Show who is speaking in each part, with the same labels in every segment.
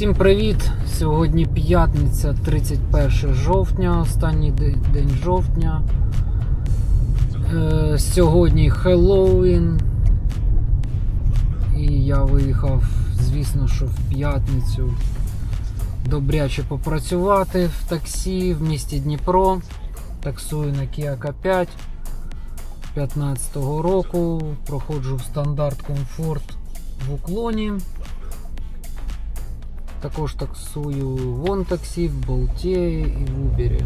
Speaker 1: Всім привіт! Сьогодні п'ятниця, 31 жовтня, останній день жовтня. Е, сьогодні Хеллоуін. І я виїхав, звісно, що в п'ятницю добряче попрацювати в таксі в місті Дніпро. Таксую на Kia K5 15-го року. Проходжу в стандарт комфорт в уклоні. Також таксую в Онтаксі, в Болті і в Убері.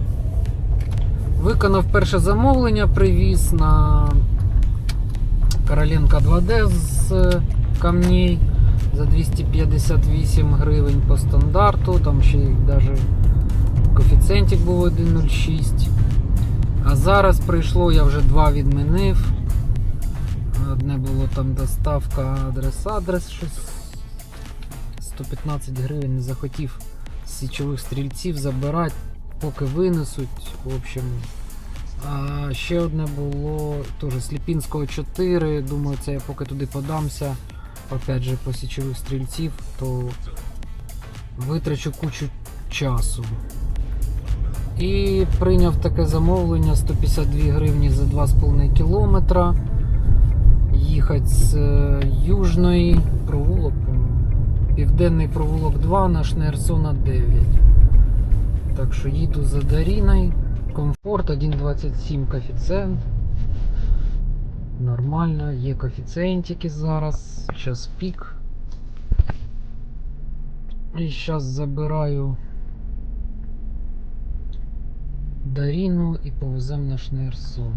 Speaker 1: Виконав перше замовлення, привіз на Короленка 2D з е, камней за 258 гривень по стандарту. Там ще навіть коефіцієнтик був 1,06. А зараз прийшло, я вже два відмінив. Одне було там доставка адрес-адрес, щось 115 гривень не захотів січових стрільців забирати, поки винесуть. В общем. А ще одне було теж Сліпінського 4. Думаю, це я поки туди подамся. Опять же, по січових стрільців, то витрачу кучу часу. І прийняв таке замовлення 152 гривні за 2,5 кілометра. Їхати з е, Южної провулок. Південний провулок 2 на Шнерсона 9. Так що їду за Даріною. Комфорт 1,27 коефіцієнт. Нормально, є коефіцієнтики зараз. Зараз пік. І зараз забираю Даріну і повеземо на Шнерсон.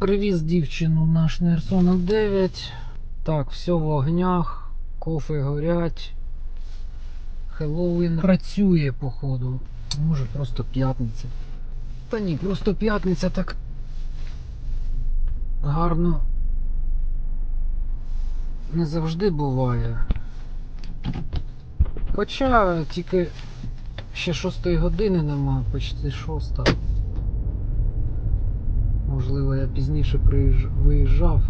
Speaker 1: Привіз дівчину на Шнерсона 9. Так, все в огнях, кофе горять. Хеллоуін працює, походу. Може просто п'ятниця. Та ні, просто п'ятниця так гарно не завжди буває. Хоча тільки ще 6 години нема, почти 6. Можливо, я пізніше виїжджав.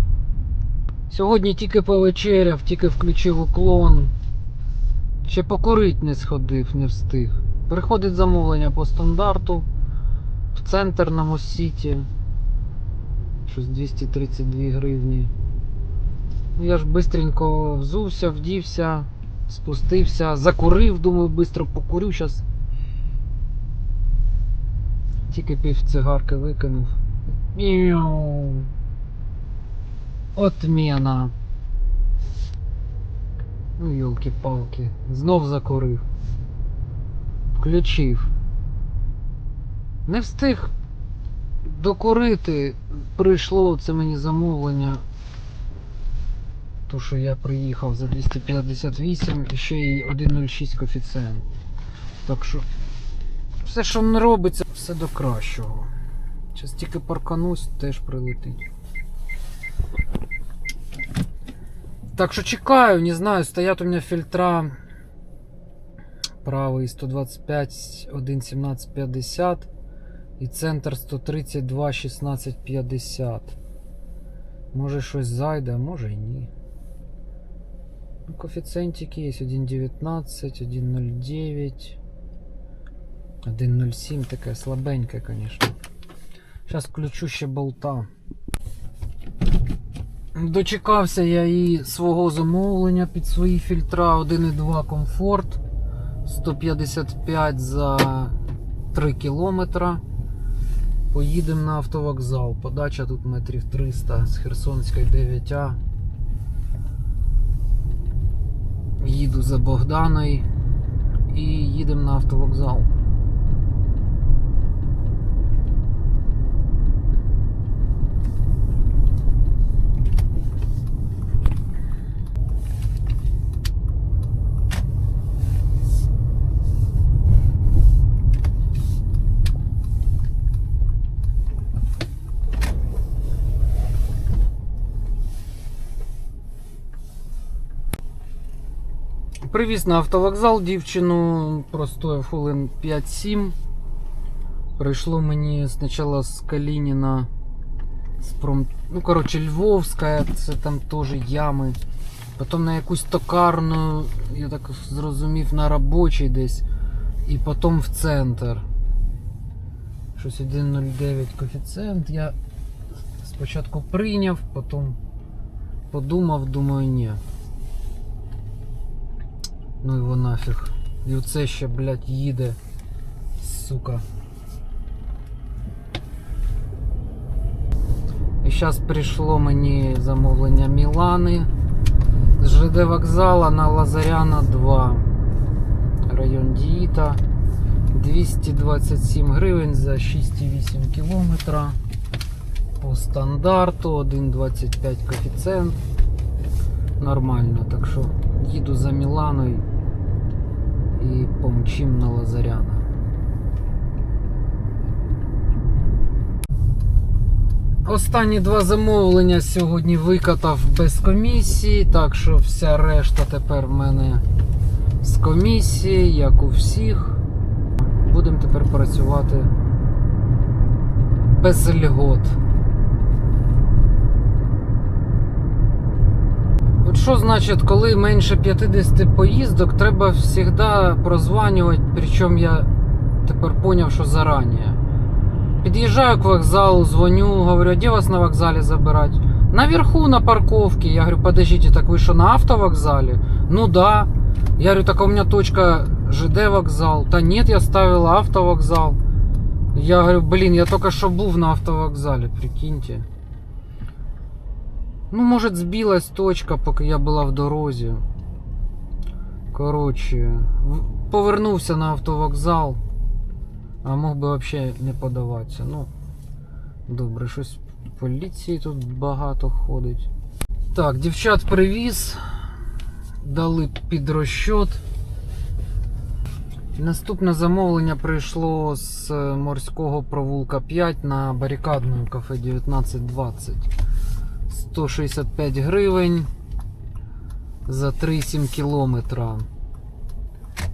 Speaker 1: Сьогодні тільки повечеряв, тільки включив уклон. Ще покурить не сходив, не встиг. Приходить замовлення по стандарту в центр на Моссіті. Щось 232 гривні. Ну, Я ж бистренько взувся, вдівся, спустився, закурив, думаю, бистро покурю зараз. Тільки пів цигарки викинув. Отмена. Ну, йолки-палки. Знов закурив. Включив. Не встиг докурити. Прийшло це мені замовлення. То, що я приїхав за 258 і ще й 1.06 коефіцієнт. Так що все, що не робиться, все до кращого. Зараз тільки парканусь, теж прилетить. Так що чекаю, не знаю, стоять у меня фильтра правий 125 1.17 50 і центр 132 16 50. Може щось зайде, а може і ні. Ну, коефіцієнтики є 1.19, 1.09, 1.07 таке слабеньке, звісно. Зараз включу ще болта. Дочекався я і свого замовлення під свої фільтра 1.2 комфорт 155 за 3 кілометра. Поїдемо на автовокзал. Подача тут метрів 300 з Херсонської 9А. Їду за Богданою і їдемо на автовокзал. Привіз на автовокзал дівчину, простояв хвилин 5-7. Прийшло мені спочатку з Калініна, з пром... ну коротше, Львовська, це там теж ями. Потім на якусь токарну, я так зрозумів, на робочий десь. І потім в центр. Щось 1,09 коефіцієнт. Я спочатку прийняв, потім подумав, думаю, ні. Ну його нафіг. І оце ще, блядь, їде. Сука. І зараз прийшло мені замовлення Мілани з ЖД вокзала на Лазаряна 2. Район Діїта. 227 гривень за 6,8 кілометра. По стандарту 1,25 коефіцієнт. Нормально, так що їду за Міланою і помчим на Лазаряна. Останні два замовлення сьогодні викатав без комісії, так що вся решта тепер в мене з комісії, як у всіх. Будемо тепер працювати без льгот. От що значить, коли менше 50 поїздок, треба завжди прозванювати, причому я тепер зрозумів, що зарані. Під'їжджаю к вокзалу, звоню, говорю, а где вас на вокзале забирать? Наверху на парковке. Я говорю, подождите, так вы что, на автовокзале? Ну да. Я говорю, так у меня точка ЖД вокзал. Да нет, я ставила автовокзал. Я говорю, блин, я только что был на автовокзале, прикиньте. Ну, может, сбилась точка, поки я була в дорозі. Коротше, повернувся на автовокзал. А мог би взагалі не подаватися. Ну, добре, щось поліції тут багато ходить. Так, дівчат привіз. Дали під розчот. Наступне замовлення прийшло з морського провулка 5 на барикадну кафе 1920. 165 гривень за 3,7 кілометра.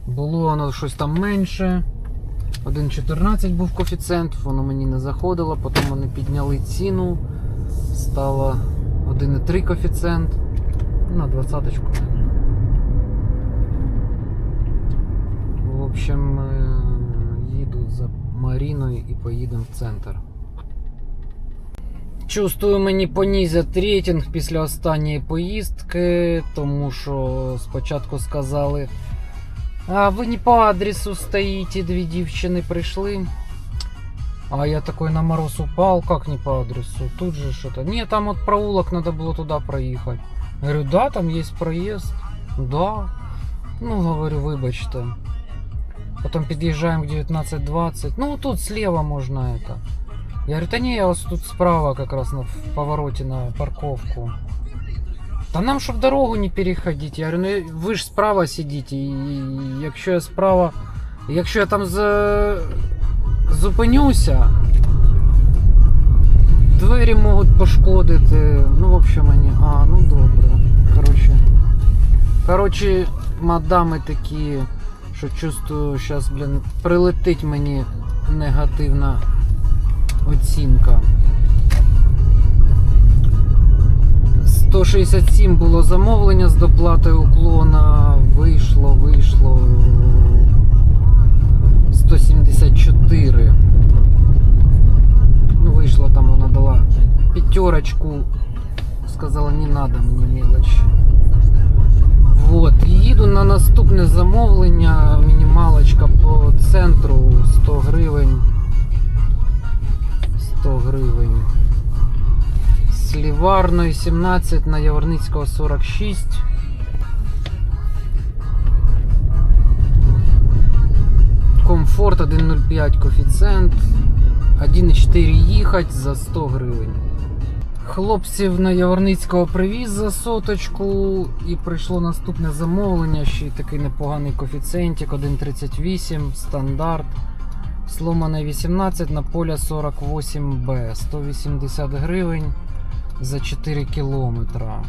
Speaker 1: Було воно щось там менше. 1,14 був коефіцієнт, воно мені не заходило, потім вони підняли ціну, стало 1,3 коефіцієнт. На 20-ку. В общем, е, їду за Маріною і поїдемо в центр. Чувствую, мені понизять рейтинг після останньої поїздки, тому що спочатку сказали. А вы не по адресу стоите, две девчины пришли. А я такой на мороз упал, как не по адресу? Тут же что-то. Не, там вот проулок, надо было туда проехать. Я говорю, да, там есть проезд. Да. Ну, говорю, выбачьте. Потом подъезжаем к 19.20. Ну, тут слева можно это. Я говорю, да не, я вас тут справа как раз на в повороте на парковку. Та нам щоб дорогу не переходити. Я говорю, ну ви ж справа сидите, і якщо я справа. Якщо я там за... зупинюся, двері можуть пошкодити. Ну, в общем, мені. А, ну добре. Коротше. Коротше, мадами такі, що чувствую, зараз, блін, прилетить мені негативна оцінка. 167 було замовлення з доплатою уклона. Вийшло, вийшло 174. Ну, вийшло там, вона дала п'ятерочку. Сказала, не надо мені мелочь. Вот. Їду на наступне замовлення. Мінімалочка по центру 100 гривень. 100 гривень. З Ліварної 17 на Яворницького 46. Комфорт 1.05 коефіцієнт. 1.4 їхати за 100 гривень. Хлопців на Яворницького привіз за соточку і прийшло наступне замовлення. Ще й такий непоганий коефіцієнтик 1.38 стандарт. Сломане 18 на поля 48Б. 180 гривень за 4 кілометра.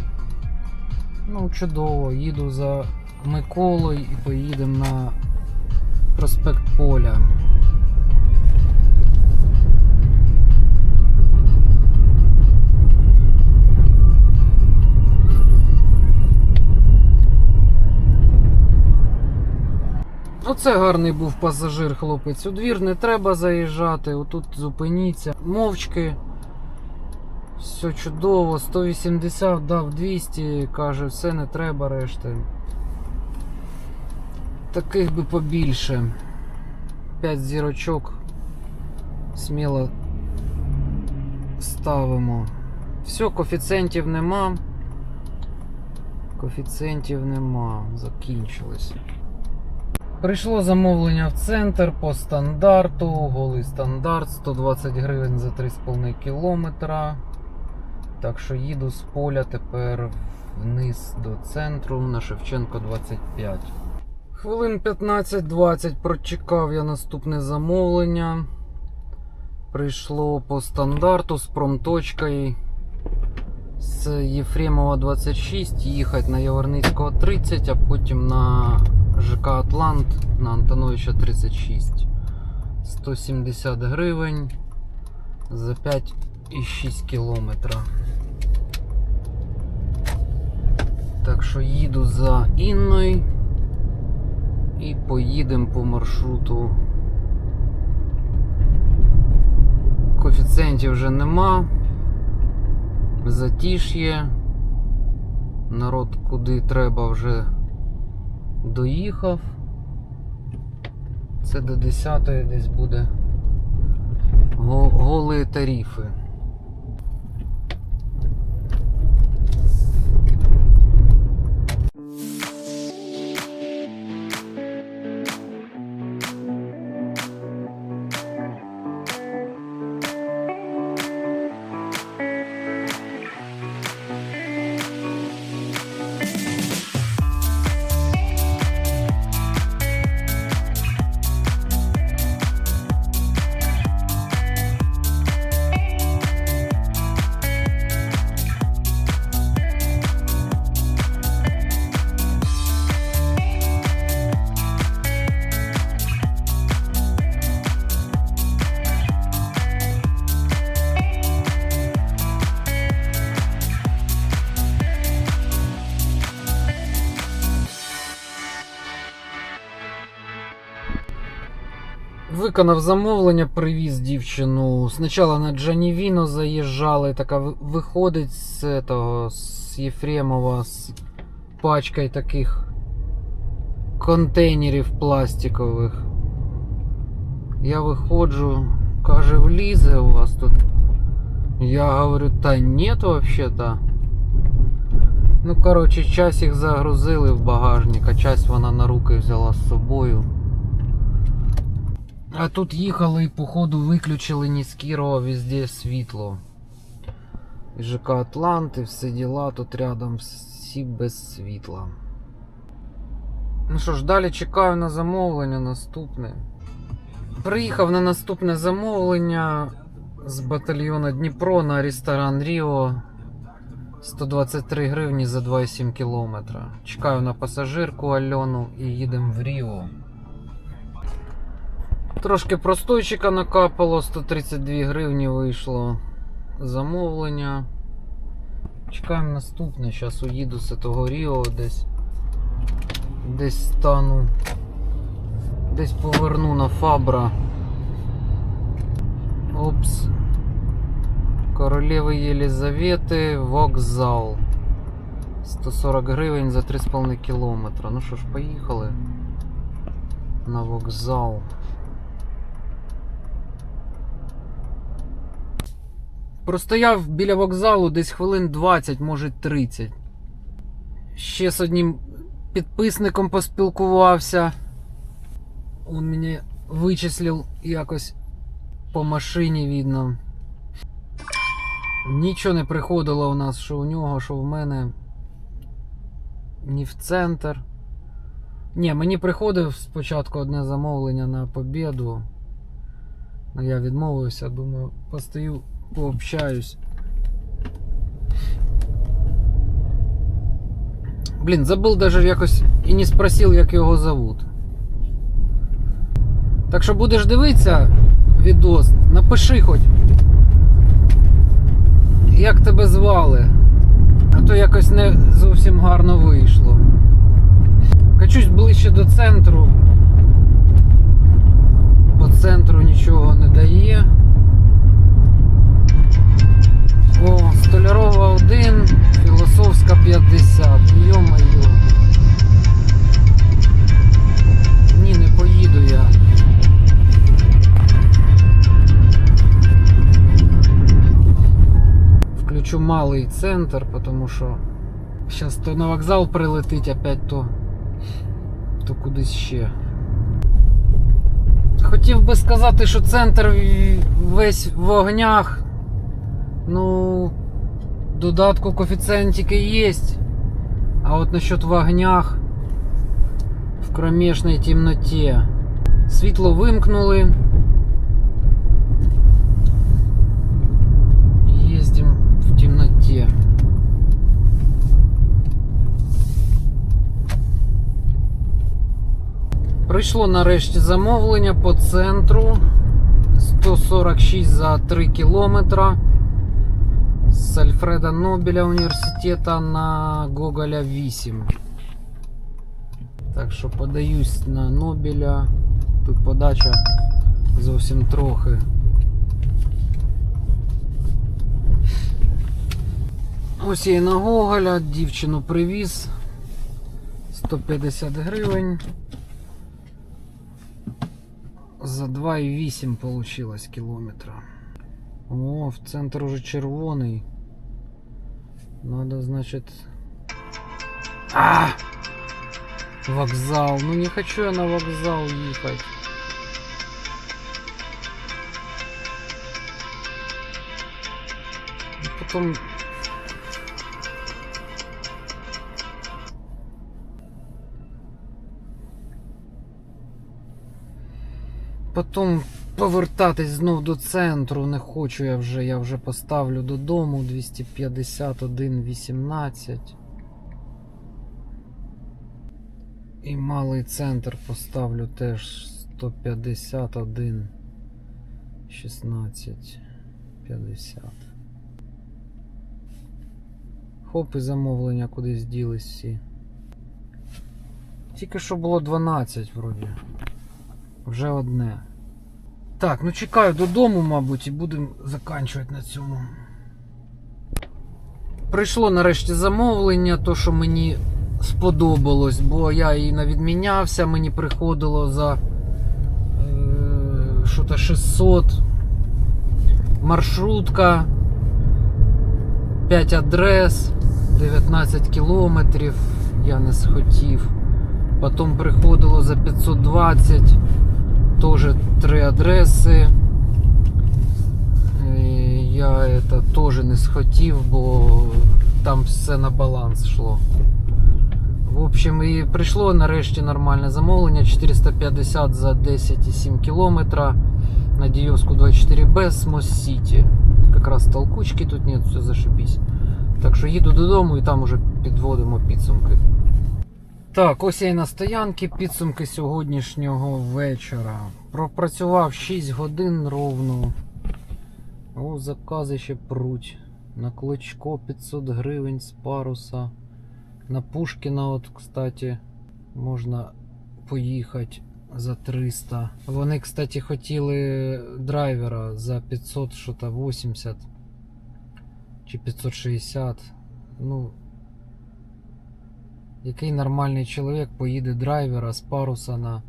Speaker 1: Ну, чудово, їду за Миколою і поїдемо на проспект Поля. Оце гарний був пасажир, хлопець. У двір не треба заїжджати, отут зупиніться. Мовчки. Все чудово, 180 дав 200, каже, все не треба решти. Таких би побільше. 5 зірочок. Сміло ставимо. Все, коефіцієнтів нема. Коефіцієнтів нема. Закінчилось. Прийшло замовлення в центр по стандарту. Голий стандарт 120 гривень за 3,5 кілометра. Так що їду з поля тепер вниз до центру на Шевченко 25. Хвилин 15-20 прочекав я наступне замовлення. Прийшло по стандарту з промточкою з Єфремова 26 їхати на Яворницького 30, а потім на ЖК Атлант на Антоновича 36. 170 гривень за 5,6 кілометра. Так що їду за Інною і поїдемо по маршруту. Коефіцієнтів вже нема. Затіш'є. Народ куди треба вже доїхав. Це до 10 десь буде голи тарифи. Виконав замовлення, привіз дівчину. Спочатку на Джанівіно заїжджали, така ви- виходить з этого, з Єфремова з пачкою таких контейнерів пластикових. Я виходжу, каже, влізе у вас тут. Я говорю, та нет вообще-то. Ну, коротше, часть їх загрузили в багажник, а часть вона на руки взяла з собою. А тут їхали і походу виключили ні з Кірова везде світло. І ЖК Атлант і все діла тут рядом всі без світла. Ну що ж, далі чекаю на замовлення наступне. Приїхав на наступне замовлення з батальйону Дніпро на ресторан Ріо. 123 гривні за 2,7 кілометра. Чекаю на пасажирку Альону і їдемо в Ріо. Трошки простойчика накапало, 132 гривні вийшло замовлення. Чекаємо наступне. Зараз уїду з того Ріо десь. Десь стану. Десь поверну на Фабра. Опс. Королеви Єлизавети, вокзал. 140 гривень за 3,5 кілометра. Ну що ж, поїхали на вокзал. Простояв біля вокзалу десь хвилин 20, може 30. Ще з одним підписником поспілкувався. Он мене вичислив якось по машині видно. Нічого не приходило у нас, що у нього, що в мене. Ні в центр. Ні, мені приходив спочатку одне замовлення на побіду. Ну я відмовився, думаю, постою, пообщаюсь. Блін, забыл даже якось і не спросив, як його зовут. Так що будеш дивитися відос, напиши хоч. Як тебе звали? А то якось не зовсім гарно вийшло. Качусь ближче до центру. По центру нічого не дає. Малий центр, тому що зараз то на вокзал прилетить, опять то, то кудись ще. Хотів би сказати, що центр весь в вогнях. Ну, додатку коефіцієнтики є. А от насчет в огнях в кромешной темноті. Світло вимкнули. Їздим в темноті. Прийшло нарешті замовлення по центру 146 за 3 кілометра з Альфреда Нобеля університету на Гоголя 8. Так що подаюсь на Нобеля. Тут подача зовсім трохи. Ось я і на Гоголя, дівчину привіз. 150 гривень. За 2,8 получилось кілометра. О, в центр уже червоний. Надо, значит... А! Вокзал. Ну не хочу я на вокзал ехать. И Потом... Потом повертатись знов до центру не хочу я вже. Я вже поставлю додому 251,18. І малий центр поставлю теж 151 16 50. Хоп, і замовлення кудись ділись всі. Тільки що було 12 вроді. Вже одне. Так, ну чекаю додому, мабуть, і будемо заканчувати на цьому. Прийшло нарешті замовлення, то що мені сподобалось, бо я і навідмінявся, мені приходило за е, що то 600 маршрутка, 5 адрес, 19 кілометрів, я не схотів. Потім приходило за 520 тоже три адреси. Я это теж не схотів, бо там все на баланс йшло. В общем, і прийшло нарешті нормальне замовлення 450 за 10,7 кілометра на Діївську 24Б з Мост Сіті. Якраз толкучки тут нет, все зашибись. Так що їду додому і там уже підводимо підсумки. Так, ось я і на стоянки підсумки сьогоднішнього вечора. Пропрацював 6 годин ровно. О, закази ще пруть. На клочко 500 гривень з паруса. На Пушкіна, от, кстати, можна поїхати за 300. Вони, кстати, хотіли драйвера за 500 що то 80 чи 560. Ну, який нормальний чоловік поїде драйвера з паруса на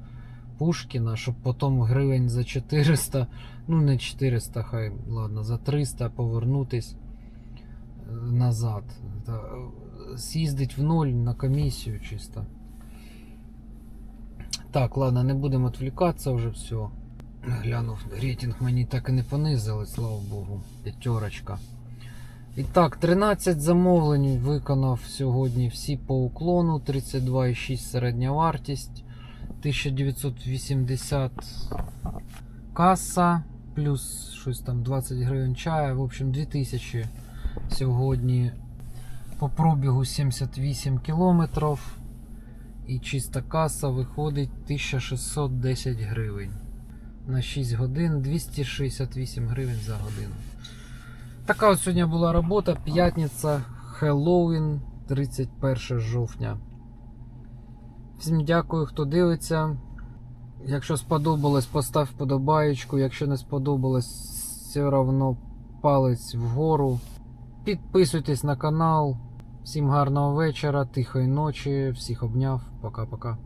Speaker 1: Пушкіна, щоб потім гривень за 400, ну не 400, хай ладно, за 300 повернутись е, назад. Та, е, в ноль на комісію чисто. Так, ладно, не будемо відвлікатися вже все. Глянув, рейтинг мені так і не понизили, слава Богу. П'ятерочка. І так, 13 замовлень виконав сьогодні всі по уклону, 32,6 середня вартість, 1980 каса, плюс щось там 20 гривень чая. В общем, 2000 сьогодні По пробігу 78 кілометрів. І чиста каса виходить 1610 гривень. На 6 годин 268 гривень за годину. Така от сьогодні була робота. П'ятниця, Хеллоуін, 31 жовтня. Всім дякую, хто дивиться. Якщо сподобалось, постав вподобаєчку. Якщо не сподобалось, все одно палець вгору. Підписуйтесь на канал. Всім гарного вечора, тихої ночі, всіх обняв. Пока-пока.